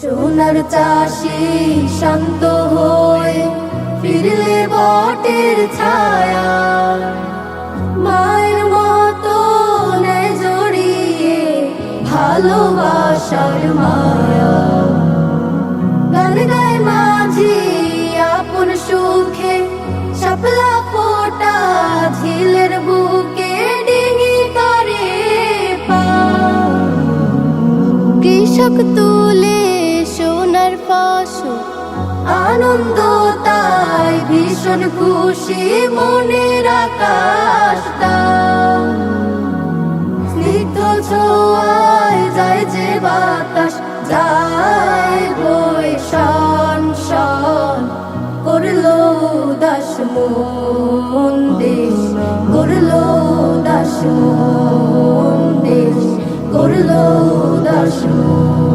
সোনার চাষি শান্ত হয়ে ফিরলে বটের ছায়া। মায়ের মতো জড়িয়ে ভালোবাসার মায়া। গান গায় মাঝি আপন সুখে, শাপলা ফোটা ঝিলের বুকে ডিঙি করে পা। কৃষক তুলে সোনার ফসল আনন্দ তাই ভীষণ খুশি মনের আকাশ স্নিগ্ধ ছোঁয়ায় যায় যে বাতাস, যায় বই শন শন করল দাস মন দেশ, করল দাস মন দেশ, করল দাস মন।